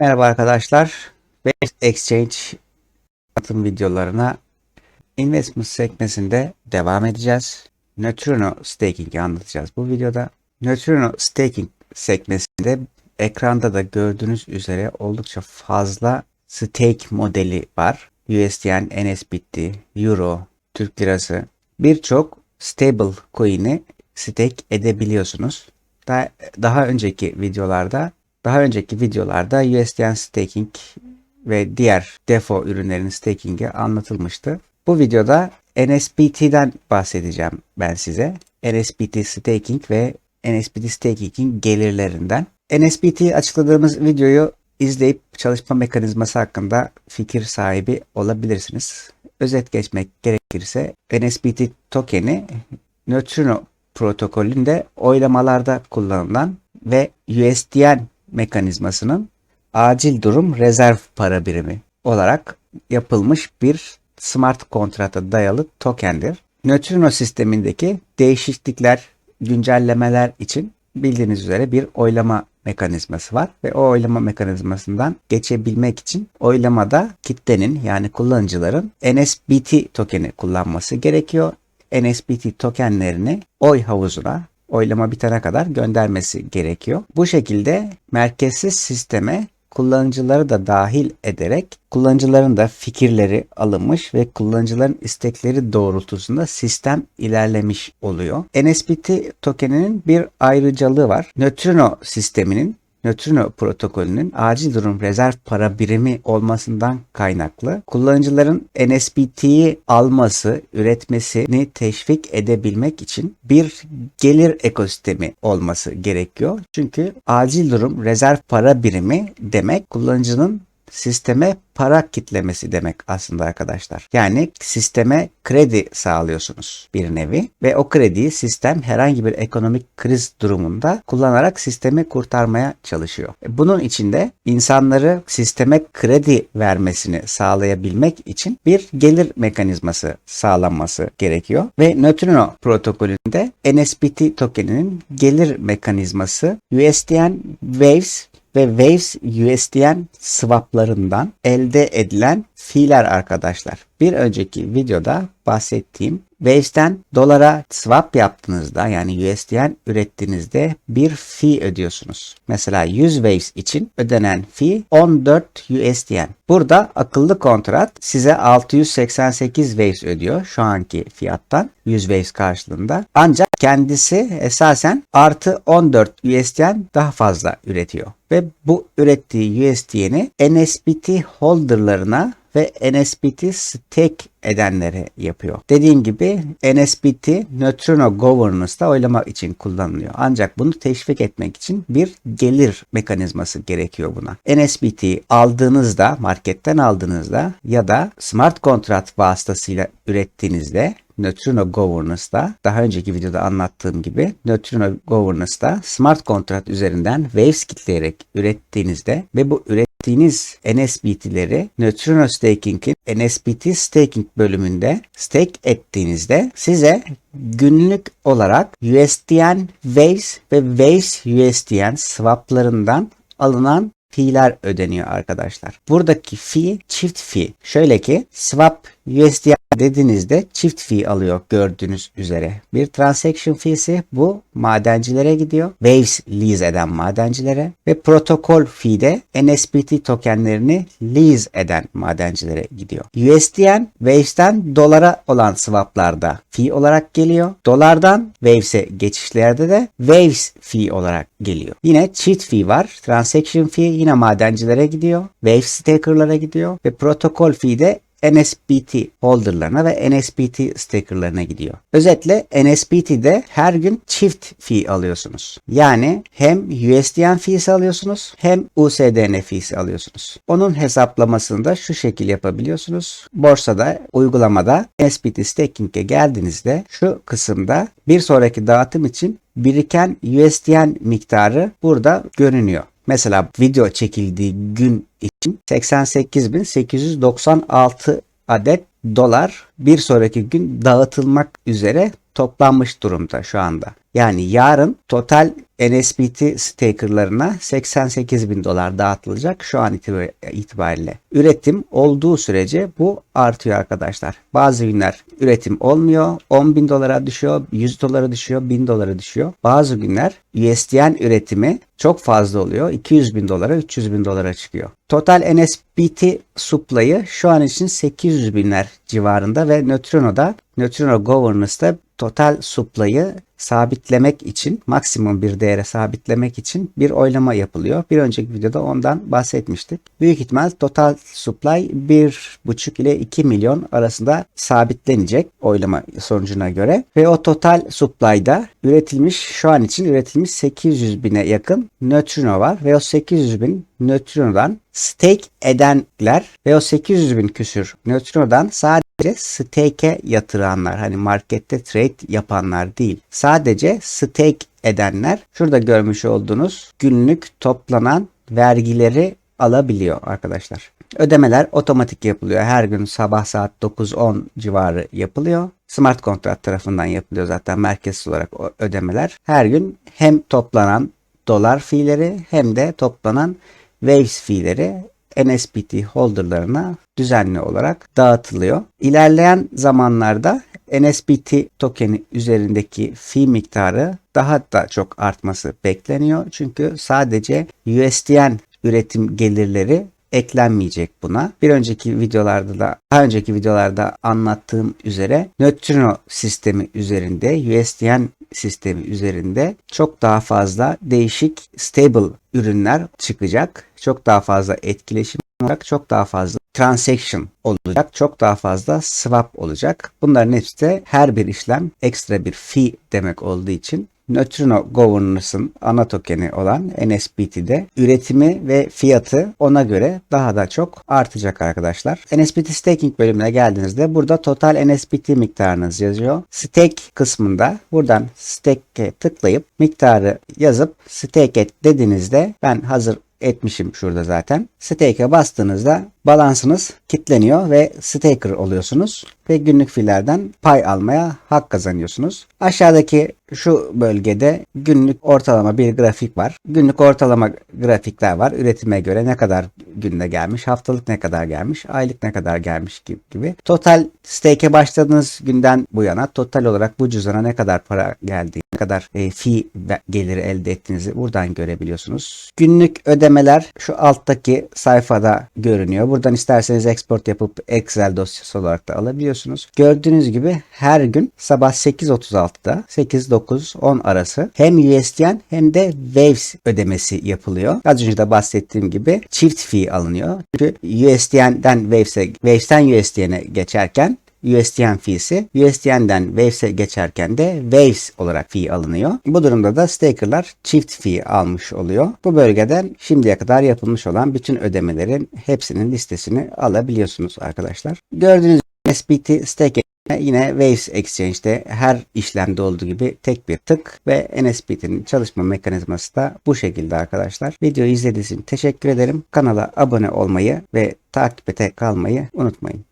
Merhaba arkadaşlar. Best Exchange atım videolarına investment sekmesinde devam edeceğiz. Neutrino Staking'i anlatacağız bu videoda. Neutrino Staking sekmesinde ekranda da gördüğünüz üzere oldukça fazla stake modeli var. USDN, NSBT, Euro, Türk Lirası birçok stable coin'i stake edebiliyorsunuz. Daha, daha önceki videolarda daha önceki videolarda USDN staking ve diğer defo ürünlerinin staking'i anlatılmıştı. Bu videoda NSBT'den bahsedeceğim ben size. NSBT staking ve NSBT staking'in gelirlerinden. NSBT açıkladığımız videoyu izleyip çalışma mekanizması hakkında fikir sahibi olabilirsiniz. Özet geçmek gerekirse NSBT tokeni Neutrino protokolünde oylamalarda kullanılan ve USDN mekanizmasının acil durum rezerv para birimi olarak yapılmış bir smart kontrata dayalı tokendir. Neutrino sistemindeki değişiklikler, güncellemeler için bildiğiniz üzere bir oylama mekanizması var ve o oylama mekanizmasından geçebilmek için oylamada kitlenin yani kullanıcıların NSBT tokeni kullanması gerekiyor. NSBT tokenlerini oy havuzuna oylama bitene kadar göndermesi gerekiyor. Bu şekilde merkezsiz sisteme kullanıcıları da dahil ederek kullanıcıların da fikirleri alınmış ve kullanıcıların istekleri doğrultusunda sistem ilerlemiş oluyor. NSBT tokeninin bir ayrıcalığı var. Neutrino sisteminin Neutrino protokolünün acil durum rezerv para birimi olmasından kaynaklı kullanıcıların NSBT'yi alması, üretmesini teşvik edebilmek için bir gelir ekosistemi olması gerekiyor. Çünkü acil durum rezerv para birimi demek kullanıcının sisteme para kitlemesi demek aslında arkadaşlar. Yani sisteme kredi sağlıyorsunuz bir nevi ve o krediyi sistem herhangi bir ekonomik kriz durumunda kullanarak sistemi kurtarmaya çalışıyor. Bunun içinde insanları sisteme kredi vermesini sağlayabilmek için bir gelir mekanizması sağlanması gerekiyor ve Neutrino protokolünde NSBT tokeninin gelir mekanizması USDN Waves ve Waves USDN swaplarından elde edilen fiiller arkadaşlar. Bir önceki videoda bahsettiğim Waves'ten dolara swap yaptığınızda yani USDN ürettiğinizde bir fee ödüyorsunuz. Mesela 100 Waves için ödenen fee 14 USDN. Burada akıllı kontrat size 688 Waves ödüyor şu anki fiyattan 100 Waves karşılığında. Ancak kendisi esasen artı 14 USDN daha fazla üretiyor. Ve bu ürettiği USDN'i NSBT holderlarına ve NSBT stake edenlere yapıyor. Dediğim gibi NSBT Neutrino Governance'da oylama için kullanılıyor. Ancak bunu teşvik etmek için bir gelir mekanizması gerekiyor buna. NSBT aldığınızda, marketten aldığınızda ya da smart kontrat vasıtasıyla ürettiğinizde Neutrino Governance'da daha önceki videoda anlattığım gibi Neutrino Governance'da smart kontrat üzerinden Waves kitleyerek ürettiğinizde ve bu ürettiğiniz NSBT'leri Neutrino Staking'in NSBT Staking bölümünde stake ettiğinizde size günlük olarak USDN Waves ve Waves USDN swaplarından alınan fee'ler ödeniyor arkadaşlar. Buradaki fee çift fee. Şöyle ki swap USDN dediğinizde çift fee alıyor gördüğünüz üzere. Bir transaction fee'si bu madencilere gidiyor. Waves lease eden madencilere ve protokol fee de NSBT tokenlerini lease eden madencilere gidiyor. USDN Waves'ten dolara olan swaplarda fee olarak geliyor. Dolardan Waves'e geçişlerde de Waves fee olarak geliyor. Yine cheat fee var. Transaction fee yine madencilere gidiyor. Waves staker'lara gidiyor ve protokol fee de NSBT holderlarına ve NSBT stickerlarına gidiyor. Özetle NSBT'de her gün çift fee alıyorsunuz. Yani hem USDN fee'si alıyorsunuz hem USDN fee'si alıyorsunuz. Onun hesaplamasını da şu şekil yapabiliyorsunuz. Borsada, uygulamada NSBT staking'e geldiğinizde şu kısımda bir sonraki dağıtım için biriken USDN miktarı burada görünüyor. Mesela video çekildiği gün için 88.896 adet dolar bir sonraki gün dağıtılmak üzere toplanmış durumda şu anda. Yani yarın total NSBT stakerlarına 88 bin dolar dağıtılacak şu an itibar- itibariyle. Üretim olduğu sürece bu artıyor arkadaşlar. Bazı günler üretim olmuyor. 10 bin dolara düşüyor, 100 dolara düşüyor, 1000 dolara düşüyor. Bazı günler USDN üretimi çok fazla oluyor. 200 bin dolara, 300 bin dolara çıkıyor. Total NSBT supply'ı şu an için 800 binler civarında ve Neutrino'da, Neutrino Governor'da total supply'ı sabitlemek için maksimum bir değere sabitlemek için bir oylama yapılıyor. Bir önceki videoda ondan bahsetmiştik. Büyük ihtimal total supply 1,5 ile 2 milyon arasında sabitlenecek oylama sonucuna göre ve o total supply'da üretilmiş şu an için üretilmiş 800 bine yakın nötrino var ve o 800 bin nötrinodan stake edenler ve o 800 bin küsür nötrinodan sadece stake'e yatıranlar hani markette trade yapanlar değil. Sadece stake edenler şurada görmüş olduğunuz günlük toplanan vergileri alabiliyor arkadaşlar. Ödemeler otomatik yapılıyor. Her gün sabah saat 9-10 civarı yapılıyor. Smart kontrat tarafından yapılıyor zaten merkezsiz olarak ödemeler. Her gün hem toplanan dolar fiilleri hem de toplanan Waves fiilleri NSBT holderlarına düzenli olarak dağıtılıyor. İlerleyen zamanlarda NSBT tokeni üzerindeki fee miktarı daha da çok artması bekleniyor. Çünkü sadece USDN üretim gelirleri eklenmeyecek buna. Bir önceki videolarda da daha önceki videolarda anlattığım üzere Neutrino sistemi üzerinde USDN sistemi üzerinde çok daha fazla değişik stable ürünler çıkacak. Çok daha fazla etkileşim olacak. Çok daha fazla transaction olacak. Çok daha fazla swap olacak. Bunların hepsi de her bir işlem ekstra bir fee demek olduğu için Neutrino Governors'ın ana tokeni olan NSBT'de üretimi ve fiyatı ona göre daha da çok artacak arkadaşlar. NSBT Staking bölümüne geldiğinizde burada total NSBT miktarınız yazıyor. Stake kısmında buradan stake'e tıklayıp miktarı yazıp stake et dediğinizde ben hazır etmişim şurada zaten. Stake'e bastığınızda balansınız kilitleniyor ve staker oluyorsunuz ve günlük fiillerden pay almaya hak kazanıyorsunuz. Aşağıdaki şu bölgede günlük ortalama bir grafik var. Günlük ortalama grafikler var. Üretime göre ne kadar günde gelmiş, haftalık ne kadar gelmiş, aylık ne kadar gelmiş gibi. Total stake'e başladığınız günden bu yana total olarak bu cüzdana ne kadar para geldiği, kadar e, ve- geliri elde ettiğinizi buradan görebiliyorsunuz. Günlük ödemeler şu alttaki sayfada görünüyor. Buradan isterseniz export yapıp Excel dosyası olarak da alabiliyorsunuz. Gördüğünüz gibi her gün sabah 8.36'da 8-9-10 arası hem USDN hem de Waves ödemesi yapılıyor. Az önce de bahsettiğim gibi çift fee alınıyor. Çünkü USDN'den Waves'e, Waves'ten USDN'e geçerken USDN fee'si USDN'den Waves'e geçerken de Waves olarak fee alınıyor. Bu durumda da stakerlar çift fee almış oluyor. Bu bölgeden şimdiye kadar yapılmış olan bütün ödemelerin hepsinin listesini alabiliyorsunuz arkadaşlar. Gördüğünüz gibi SBT stake Yine Waves Exchange'de her işlemde olduğu gibi tek bir tık ve NSBT'nin çalışma mekanizması da bu şekilde arkadaşlar. Videoyu izlediğiniz için teşekkür ederim. Kanala abone olmayı ve takipte kalmayı unutmayın.